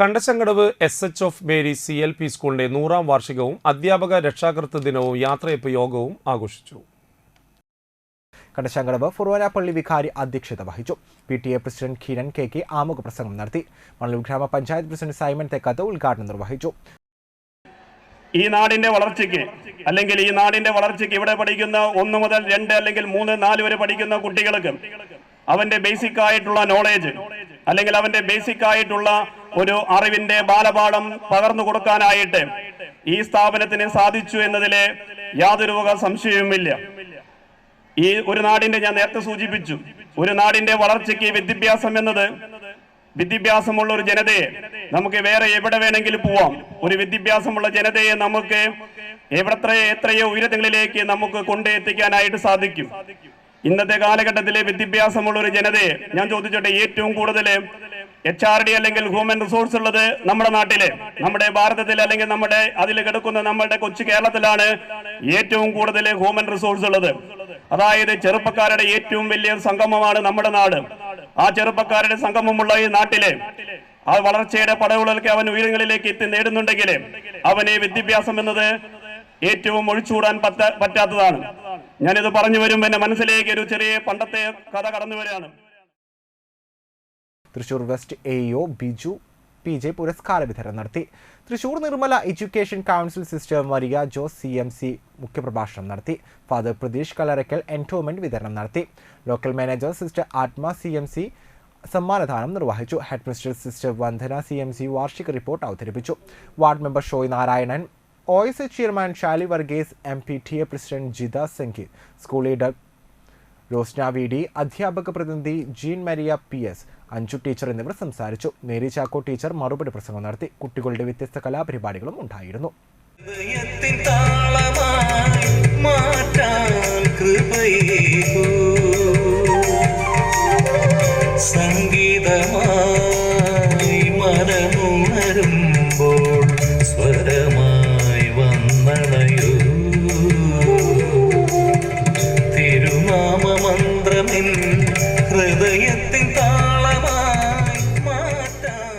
Kandassankadavu S H of Mary C L P സ്കൂളിന്റെ നൂറാം വാർഷികവും അധ്യാപക രക്ഷാകർതൃ ദിനവും യാത്രയപ്പ് യോഗവും ആഘോഷിച്ചു. കണ്ടശങ്കടവ് ഫുർവാനപ്പള്ളി വികാരി അധ്യക്ഷത വഹിച്ചു. P T A president Kiran K K ആമുഖ പ്രസംഗം നടത്തി. മണലൂർ ഗ്രാമപഞ്ചായത്ത് പ്രസിഡന്റ് സൈമൻ തെക്കാത്ത് ഉദ്ഘാടനം നിർവഹിച്ചു. ഈ നാടിന്റെ വളർച്ചയ്ക്ക് അല്ലെങ്കിൽ ഈ നാടിന്റെ വളർച്ചയ്ക്ക് ഇവിടെ പഠിക്കുന്ന ഒന്ന് മുതൽ രണ്ട് അല്ലെങ്കിൽ മൂന്ന് നാല് വരെ പഠിക്കുന്ന കുട്ടികൾക്ക് അവന്റെ ബേസിക് ആയിട്ടുള്ള നോളേജ് അല്ലെങ്കിൽ അവന്റെ ബേസിക് ആയിട്ടുള്ള ഒരു അറിവിന്റെ ബാലപാഠം പകർന്നു കൊടുക്കാനായിട്ട് ഈ സ്ഥാപനത്തിന് സാധിച്ചു എന്നതിലെ യാതൊരു വക സംശയവുമില്ല. ഈ ഒരു നാടിന്റെ ഞാൻ നേരത്തെ സൂചിപ്പിച്ചു. ഒരു നാടിന്റെ വളർച്ചയ്ക്ക് വിദ്യാഭ്യാസം എന്നത് വിദ്യാഭ്യാസമുള്ള ഒരു ജനതയെ നമുക്ക് വേറെ എവിടെ വേണമെങ്കിലും പോവാം. ഒരു വിദ്യാഭ്യാസമുള്ള ജനതയെ നമുക്ക് എവിടെ എത്രയോ ഉയരങ്ങളിലേക്ക് നമുക്ക് കൊണ്ടെത്തിക്കാനായിട്ട് സാധിക്കും. ഇന്നത്തെ കാലഘട്ടത്തിലെ വിദ്യാഭ്യാസമുള്ള ഒരു ജനതയെ ഞാൻ ചോദിച്ചോട്ടെ ഏറ്റവും കൂടുതൽ എച്ച് ആർ ഡി അല്ലെങ്കിൽ ഹ്യൂമൻ റിസോഴ്സ് ഉള്ളത് നമ്മുടെ നാട്ടിലെ നമ്മുടെ ഭാരതത്തിൽ അല്ലെങ്കിൽ നമ്മുടെ അതിൽ കിടക്കുന്ന നമ്മുടെ കൊച്ചു കേരളത്തിലാണ് ഏറ്റവും കൂടുതൽ ഹ്യൂമൻ റിസോഴ്സ് ഉള്ളത്. അതായത് ചെറുപ്പക്കാരുടെ ഏറ്റവും വലിയ സംഗമമാണ് നമ്മുടെ നാട്. ആ ചെറുപ്പക്കാരുടെ സംഗമമുള്ള ഈ നാട്ടിലെ ആ വളർച്ചയുടെ പടവുകളിലേക്ക് അവൻ ഉയരങ്ങളിലേക്ക് എത്തി നേടുന്നുണ്ടെങ്കിൽ അവനെ വിദ്യാഭ്യാസം എന്നത് ഏറ്റവും ഒഴിച്ചുകൂടാൻ പറ്റ പറ്റാത്തതാണ്. ഞാനിത് പറഞ്ഞു വരുമ്പോൾ എന്റെ മനസ്സിലേക്ക് ഒരു ചെറിയ പണ്ടത്തെ കഥ കടന്നു വരികയാണ്. Thrissur west A O Biju P J പുരസ്കാര വിതരണം നടത്തി. Thrissur Nirmala education council sister Maria Jose C M C മുഖ്യപ്രഭാഷണം നടത്തി. ഫാദർ പ്രതീഷ് കലറയ്ക്കൽ എൻടോമെന്റ് വിതരണം നടത്തി. Local manager sister Athma C M C സമ്മാനദാനം നിർവഹിച്ചു. Head mister sister Vandana C M C വാർഷിക report അവതരിപ്പിച്ചു. Ward member Shoy Narayanan O S A chairman Shali Varghese M P T A president Jitha Sankhi school leader Rosna V D അധ്യാപക പ്രതിനിധി Jean Maria P S Anju teacher എന്നിവർ സംസാരിച്ചു. Mary Chacko teacher മറുപടി പ്രസംഗം നടത്തി. കുട്ടികളുടെ വ്യത്യസ്ത കലാപരിപാടികളും ഉണ്ടായിരുന്നു. സംഗീതമായി സ്വരമായി ഹൃദയത്തിൽ